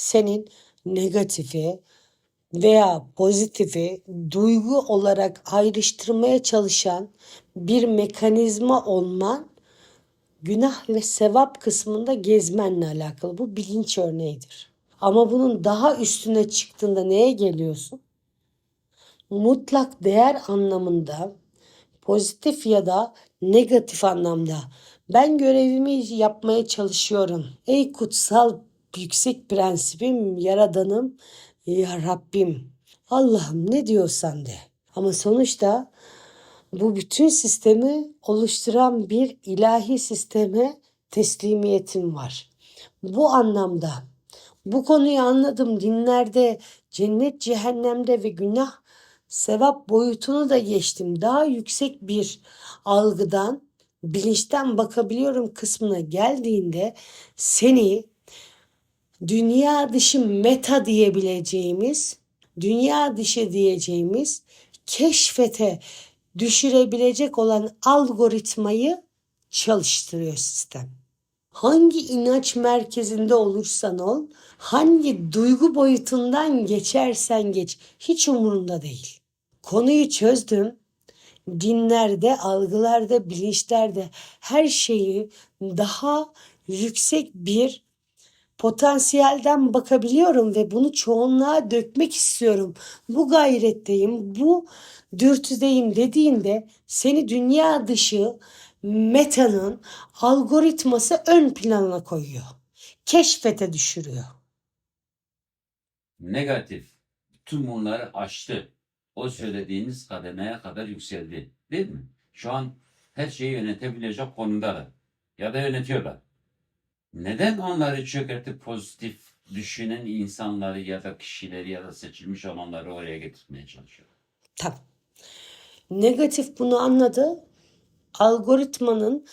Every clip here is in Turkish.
senin negatifi veya pozitifi duygu olarak ayrıştırmaya çalışan bir mekanizma olman günah ve sevap kısmında gezmenle alakalı. Bu bilinç örneğidir. Ama bunun daha üstüne çıktığında neye geliyorsun? Mutlak değer anlamında pozitif ya da negatif anlamda ben görevimi yapmaya çalışıyorum. Ey kutsal yüksek prensibim, yaradanım, ya Rabbim. Allah'ım ne diyorsan de. Ama sonuçta bu bütün sistemi oluşturan bir ilahi sisteme teslimiyetim var. Bu anlamda bu konuyu anladım dinlerde cennet cehennemde ve günah sevap boyutunu da geçtim. Daha yüksek bir algıdan bilinçten bakabiliyorum kısmına geldiğinde seni dünya dışı meta diyebileceğimiz, dünya dışı diyeceğimiz keşfete düşürebilecek olan algoritmayı çalıştırıyor sistem. Hangi inanç merkezinde olursan ol, hangi duygu boyutundan geçersen geç, hiç umurunda değil. Konuyu çözdüm. Dinlerde, algılarda, bilinçlerde her şeyi daha yüksek bir potansiyelden bakabiliyorum ve bunu çoğunluğa dökmek istiyorum. Bu gayretteyim, bu dürtüdeyim dediğinde seni dünya dışı metanın algoritması ön plana koyuyor. Keşfete düşürüyor. Negatif. Tüm bunları aştı. O söylediğiniz kademeye kadar yükseldi. Değil mi? Şu an her şeyi yönetebilecek konumdalar. Ya da yönetiyorlar. Neden onları çökertip pozitif düşünen insanları ya da kişileri ya da seçilmiş olanları oraya getirmeye çalışıyor? Tamam. Negatif bunu anladı. Algoritmanın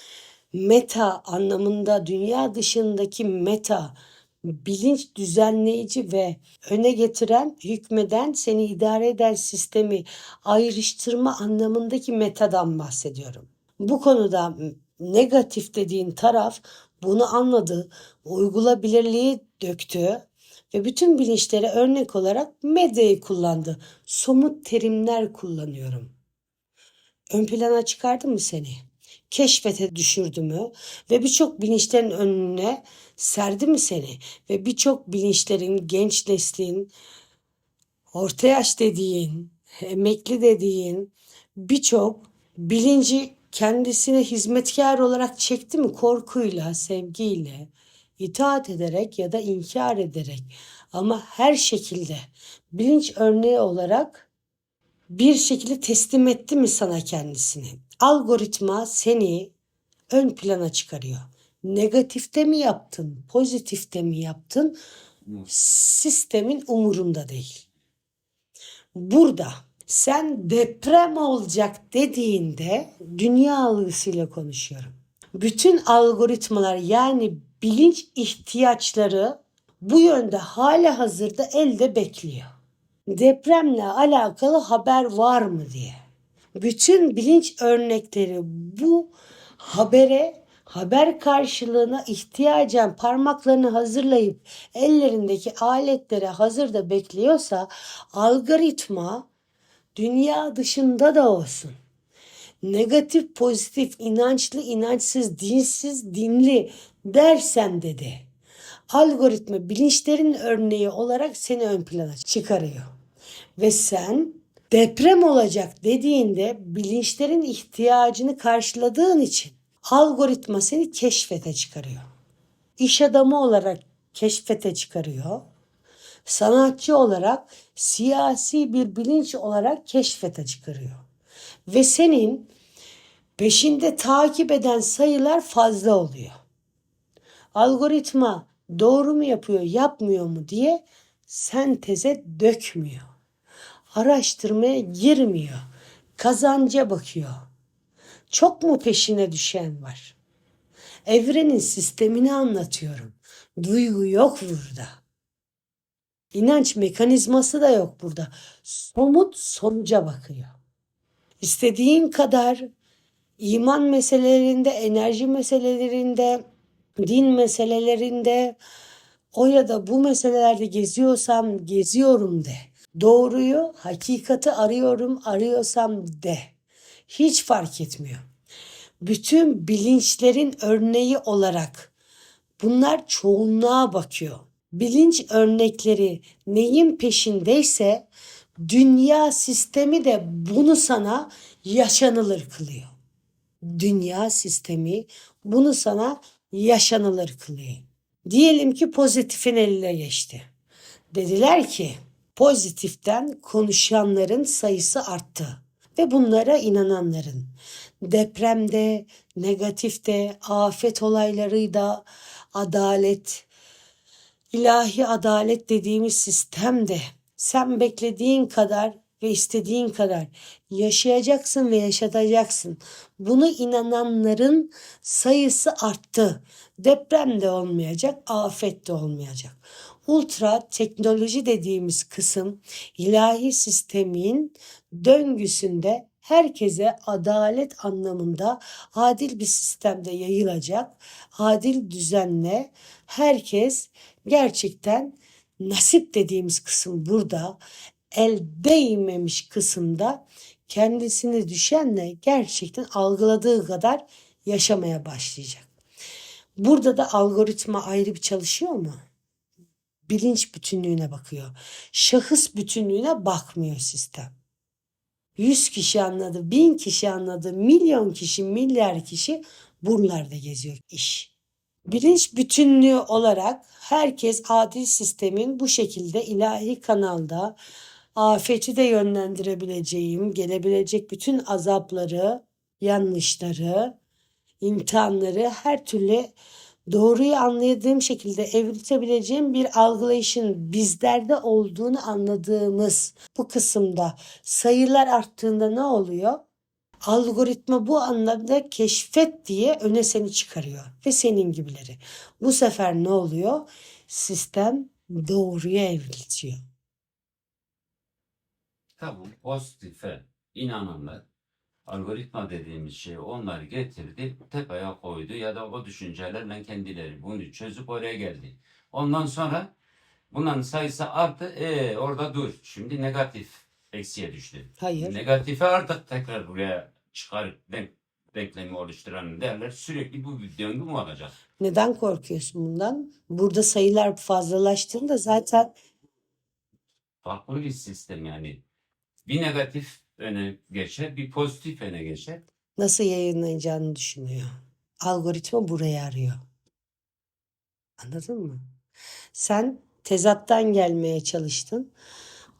meta anlamında dünya dışındaki meta bilinç düzenleyici ve öne getiren, hükmeden, seni idare eden sistemi ayrıştırma anlamındaki metadan bahsediyorum. Bu konuda negatif dediğin taraf bunu anladı, uygulayabilirliği döktü ve bütün bilinçlere örnek olarak medyayı kullandı. Somut terimler kullanıyorum. Ön plana çıkardı mı seni? Keşfete düşürdü mü? Ve birçok bilinçlerin önüne serdi mi seni? Ve birçok bilinçlerin, genç neslin, orta yaş dediğin, emekli dediğin birçok bilinci kendisine hizmetkar olarak çekti mi korkuyla, sevgiyle, itaat ederek ya da inkar ederek ama her şekilde bilinç örneği olarak bir şekilde teslim etti mi sana kendisini? Algoritma seni ön plana çıkarıyor. Negatifte mi yaptın, pozitifte mi yaptın? Sistemin umurunda değil. Burada sen deprem olacak dediğinde dünya algısıyla konuşuyorum. Bütün algoritmalar yani bilinç ihtiyaçları bu yönde hala hazırda elde bekliyor. Depremle alakalı haber var mı diye. Bütün bilinç örnekleri bu habere haber karşılığına ihtiyacan parmaklarını hazırlayıp ellerindeki aletlere hazırda bekliyorsa algoritma dünya dışında da olsun. Negatif, pozitif, inançlı, inançsız, dinsiz, dinli dersen dedi. Algoritma bilinçlerin örneği olarak seni ön plana çıkarıyor. Ve sen deprem olacak dediğinde bilinçlerin ihtiyacını karşıladığın için algoritma seni keşfete çıkarıyor. İş adamı olarak keşfete çıkarıyor sanatçı olarak siyasi bir bilinç olarak keşfete çıkarıyor. Ve senin peşinde takip eden sayılar fazla oluyor. Algoritma doğru mu yapıyor, yapmıyor mu diye senteze dökmüyor. Araştırmaya girmiyor. Kazanca bakıyor. Çok mu peşine düşen var? Evrenin sistemini anlatıyorum. Duygu yok burada. İnanç mekanizması da yok burada. Somut sonuca bakıyor. İstediğin kadar iman meselelerinde, enerji meselelerinde, din meselelerinde O ya da bu meselelerde geziyorsam geziyorum de. Doğruyu, hakikati arıyorum, arıyorsam de. Hiç fark etmiyor. Bütün bilinçlerin örneği olarak bunlar çoğunluğa bakıyor. Bilinç örnekleri neyin peşindeyse dünya sistemi de bunu sana yaşanılır kılıyor. Dünya sistemi bunu sana yaşanılır kılıyor. Diyelim ki pozitifin eline geçti. Dediler ki pozitiften konuşanların sayısı arttı ve bunlara inananların depremde, negatifte, afet olaylarıyla adalet, ilahi adalet dediğimiz sistemde sen beklediğin kadar ve istediğin kadar yaşayacaksın ve yaşatacaksın. Buna inananların sayısı arttı. Deprem de olmayacak, afet de olmayacak. Ultra teknoloji dediğimiz kısım ilahi sistemin döngüsünde herkese adalet anlamında adil bir sistemde yayılacak. Adil düzenle herkes gerçekten nasip dediğimiz kısım burada el değmemiş kısımda kendisini düşenle gerçekten algıladığı kadar yaşamaya başlayacak. Burada da algoritma ayrı bir çalışıyor mu? Bilinç bütünlüğüne bakıyor. Şahıs bütünlüğüne bakmıyor sistem. 100 kişi anladı, 1000 kişi anladı, milyon kişi, milyar kişi buralarda geziyor iş. Bilinç bütünlüğü olarak herkes adil sistemin bu şekilde ilahi kanalda afeti de yönlendirebileceğim, gelebilecek bütün azapları, yanlışları, imtihanları her türlü doğruyu anladığım şekilde evriltebileceğim bir algılayışın bizlerde olduğunu anladığımız bu kısımda sayılar arttığında ne oluyor? Algoritma bu anlamda keşfet diye öne seni çıkarıyor ve senin gibileri. Bu sefer ne oluyor? Sistem doğruya evriltiyor. Tabii pozitife inananlar algoritma dediğimiz şey onları getirdi, tepeye koydu ya da o düşüncelerle kendileri bunu çözüp oraya geldi. Ondan sonra bunların sayısı arttı. E orada dur. Şimdi negatif eksiye düştü. Hayır. Negatifi artık tekrar buraya çıkarıp denk, denklemi oluşturan derler. Sürekli bu bir döngü mü olacak? Neden korkuyorsun bundan? Burada sayılar fazlalaştığında zaten Farklı bir sistem yani. Bir negatif öne geçer, bir pozitif öne geçer. nasıl yayınlanacağını düşünüyor. Algoritma buraya arıyor. Anladın mı? Sen tezattan gelmeye çalıştın.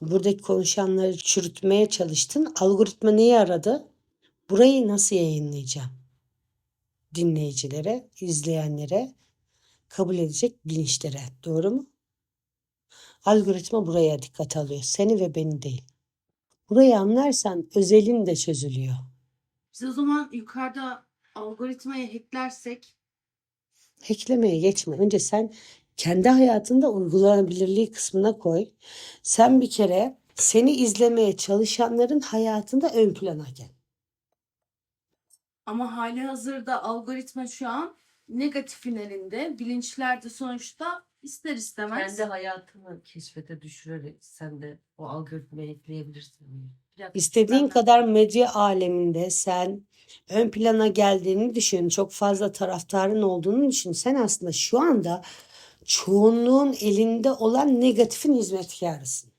Buradaki konuşanları çürütmeye çalıştın. Algoritma neyi aradı? Burayı nasıl yayınlayacağım? Dinleyicilere, izleyenlere, kabul edecek bilinçlere. Doğru mu? Algoritma buraya dikkat alıyor. Seni ve beni değil. Burayı anlarsan özelin de çözülüyor. Biz o zaman yukarıda algoritmayı hacklersek Hacklemeye geçme. Önce sen kendi hayatında uygulanabilirliği kısmına koy. Sen bir kere seni izlemeye çalışanların hayatında ön plana gel. ama hali hazırda algoritma şu an negatifin elinde. Bilinçler de sonuçta ister istemez Kendi hayatını keşfete düşürerek sen de o algoritmayı ekleyebilirsin. İstediğin kadar medya aleminde sen ön plana geldiğini düşün. Çok fazla taraftarın olduğunu düşün. Sen aslında şu anda çoğunluğun elinde olan negatifin hizmetkarısın.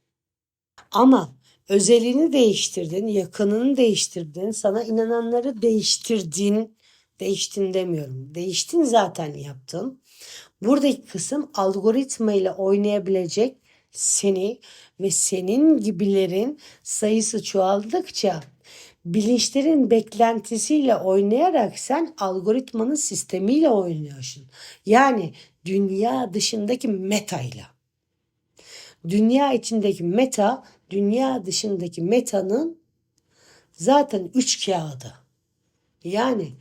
Ama özelini değiştirdin, yakınını değiştirdin, sana inananları değiştirdin. Değiştin demiyorum. Değiştin zaten yaptın. Buradaki kısım algoritma ile oynayabilecek seni ve senin gibilerin sayısı çoğaldıkça bilinçlerin beklentisiyle oynayarak sen algoritmanın sistemiyle oynuyorsun. Yani dünya dışındaki metayla. Dünya içindeki meta, dünya dışındaki metanın zaten üç kağıdı. Yani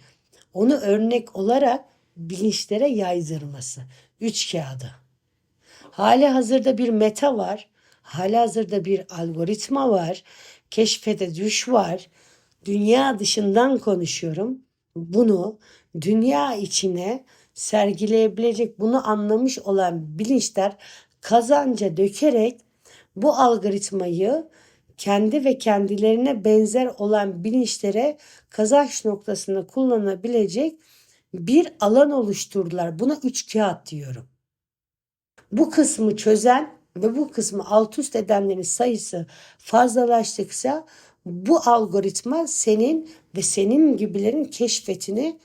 onu örnek olarak bilinçlere yaydırması. Üç kağıdı. Hali hazırda bir meta var. Hali hazırda bir algoritma var. Keşfete düş var. Dünya dışından konuşuyorum. Bunu dünya içine sergileyebilecek bunu anlamış olan bilinçler kazanca dökerek bu algoritmayı kendi ve kendilerine benzer olan bilinçlere kazanç noktasında kullanabilecek bir alan oluşturdular. Buna üç kağıt diyorum. Bu kısmı çözen ve bu kısmı alt üst edenlerin sayısı fazlalaştıkça bu algoritma senin ve senin gibilerin keşfetini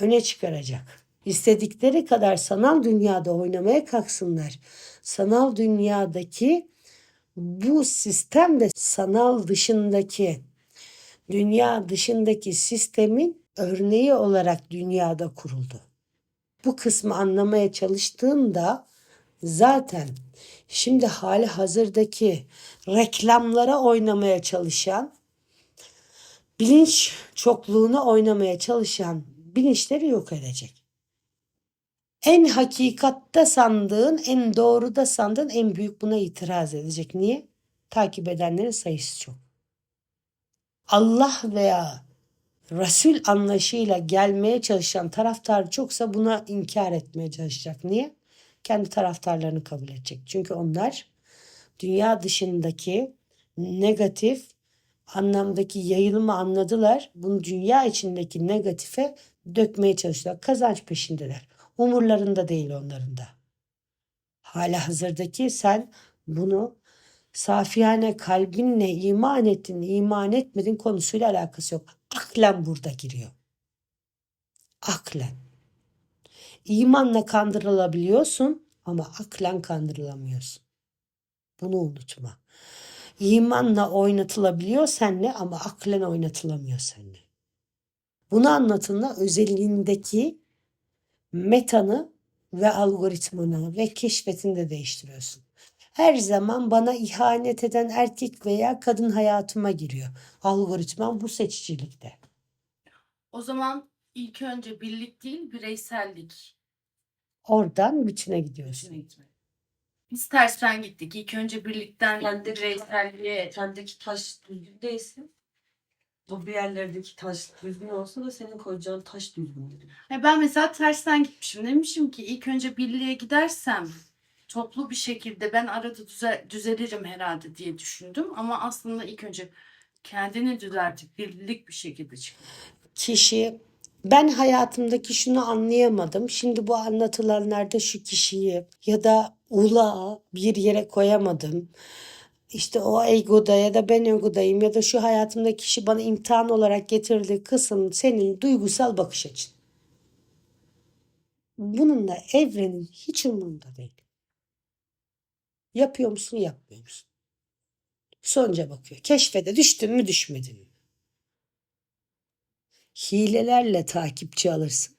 öne çıkaracak. İstedikleri kadar sanal dünyada oynamaya kalksınlar. Sanal dünyadaki bu sistem de sanal dışındaki dünya dışındaki sistemin örneği olarak dünyada kuruldu. Bu kısmı anlamaya çalıştığında zaten şimdi hali hazırdaki reklamlara oynamaya çalışan bilinç çokluğuna oynamaya çalışan bilinçleri yok edecek. En hakikatte sandığın, en doğruda sandığın en büyük buna itiraz edecek. Niye? Takip edenlerin sayısı çok. Allah veya Resul anlayışıyla gelmeye çalışan taraftar çoksa buna inkar etmeye çalışacak. Niye? Kendi taraftarlarını kabul edecek. Çünkü onlar dünya dışındaki negatif anlamdaki yayılımı anladılar. Bunu dünya içindeki negatife dökmeye çalışıyorlar. Kazanç peşindeler. Umurlarında değil onların da. Hala hazırdaki sen bunu safiyane kalbinle iman ettin, iman etmedin konusuyla alakası yok. Aklen burada giriyor. Aklen. İmanla kandırılabiliyorsun ama aklen kandırılamıyorsun. Bunu unutma. İmanla oynatılabiliyor senle ama aklen oynatılamıyor senle. Bunu anlatınla özelliğindeki metanı ve algoritmanı ve keşfetini de değiştiriyorsun. Her zaman bana ihanet eden erkek veya kadın hayatıma giriyor. Algoritman bu seçicilikte. O zaman ilk önce birlik değil bireysellik. Oradan bütüne gidiyorsun. Gitmek. Biz tersten gittik. İlk önce birlikten Kendi bireyselliğe. Sendeki taş düzgün değilse o bir yerlerdeki taş düzgün olsa da senin koyacağın taş düzgündür. Ya ben mesela tersten gitmişim. Demişim ki ilk önce birliğe gidersem toplu bir şekilde ben arada düze, düzelirim herhalde diye düşündüm. Ama aslında ilk önce kendini düzeltip birlik bir şekilde çık. Kişi ben hayatımdaki şunu anlayamadım. Şimdi bu anlatılanlarda şu kişiyi ya da ulağı bir yere koyamadım. İşte o egoda ya da ben egodayım ya da şu hayatımdaki kişi bana imtihan olarak getirdiği kısım senin duygusal bakış açın. Bununla evrenin hiç umurunda değil. Yapıyor musun, yapmıyor musun? Sonuca bakıyor. Keşfede düştün mü, düşmedin mi? Hilelerle takipçi alırsın.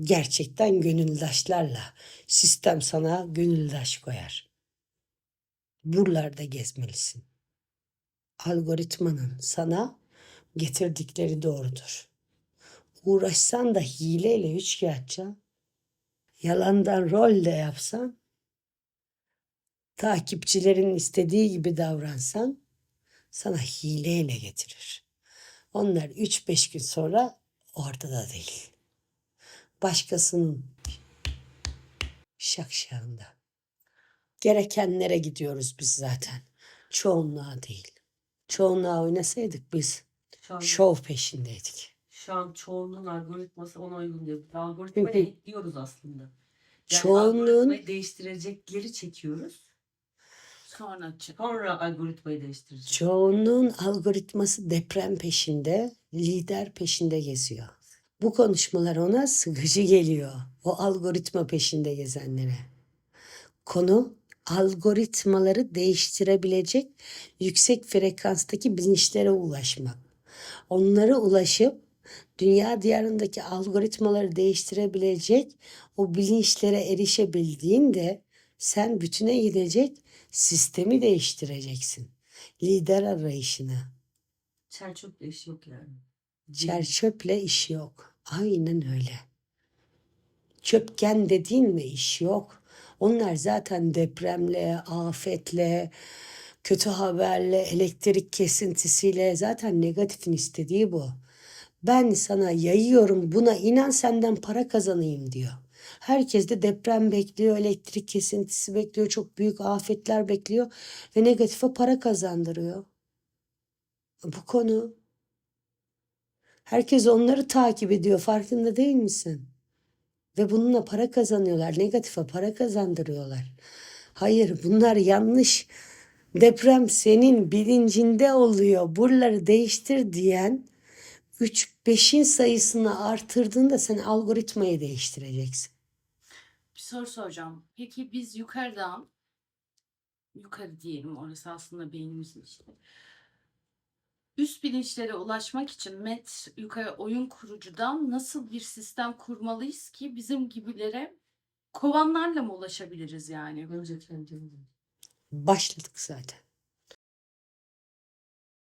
Gerçekten gönüldaşlarla sistem sana gönüldaş koyar. Buralarda gezmelisin. Algoritmanın sana getirdikleri doğrudur. Uğraşsan da hileyle üçkağıtça, yalandan rol de yapsan, takipçilerin istediği gibi davransan sana hileyle getirir. Onlar 3-5 gün sonra ortada değil. Başkasının şakşağında. Gerekenlere gidiyoruz biz zaten. Çoğunluğa değil. Çoğunluğa oynasaydık biz Şu an, şov peşindeydik. şu an çoğunluğun algoritması ona uygun değil. Algoritmayı ekliyoruz aslında. Yani Çoğunluğun değiştirecek geri çekiyoruz. Sonra çık. Sonra algoritmayı değiştireceğiz. çoğunluğun algoritması deprem peşinde, lider peşinde geziyor. Bu konuşmalar ona sıkıcı geliyor. O algoritma peşinde gezenlere. Konu algoritmaları değiştirebilecek yüksek frekanstaki bilinçlere ulaşmak. Onlara ulaşıp dünya diyarındaki algoritmaları değiştirebilecek o bilinçlere erişebildiğinde sen bütüne gidecek sistemi değiştireceksin. Lider arayışını. Çerçöple iş yok yani. Çer çöple iş yok. Aynen öyle. Çöpken dediğinle iş yok. Onlar zaten depremle, afetle, kötü haberle, elektrik kesintisiyle zaten negatifin istediği bu. Ben sana yayıyorum buna inan senden para kazanayım diyor. Herkes de deprem bekliyor, elektrik kesintisi bekliyor, çok büyük afetler bekliyor ve negatife para kazandırıyor. Bu konu. Herkes onları takip ediyor, farkında değil misin? Ve bununla para kazanıyorlar, negatife para kazandırıyorlar. Hayır, bunlar yanlış. Deprem senin bilincinde oluyor. Buraları değiştir diyen 3 5'in sayısını artırdığında sen algoritmayı değiştireceksin. Bir soru soracağım. Peki biz yukarıdan yukarı diyelim orası aslında beynimizin işte. Üst bilinçlere ulaşmak için MET yukarı oyun kurucudan nasıl bir sistem kurmalıyız ki bizim gibilere kovanlarla mı ulaşabiliriz yani? Önce. Başladık zaten.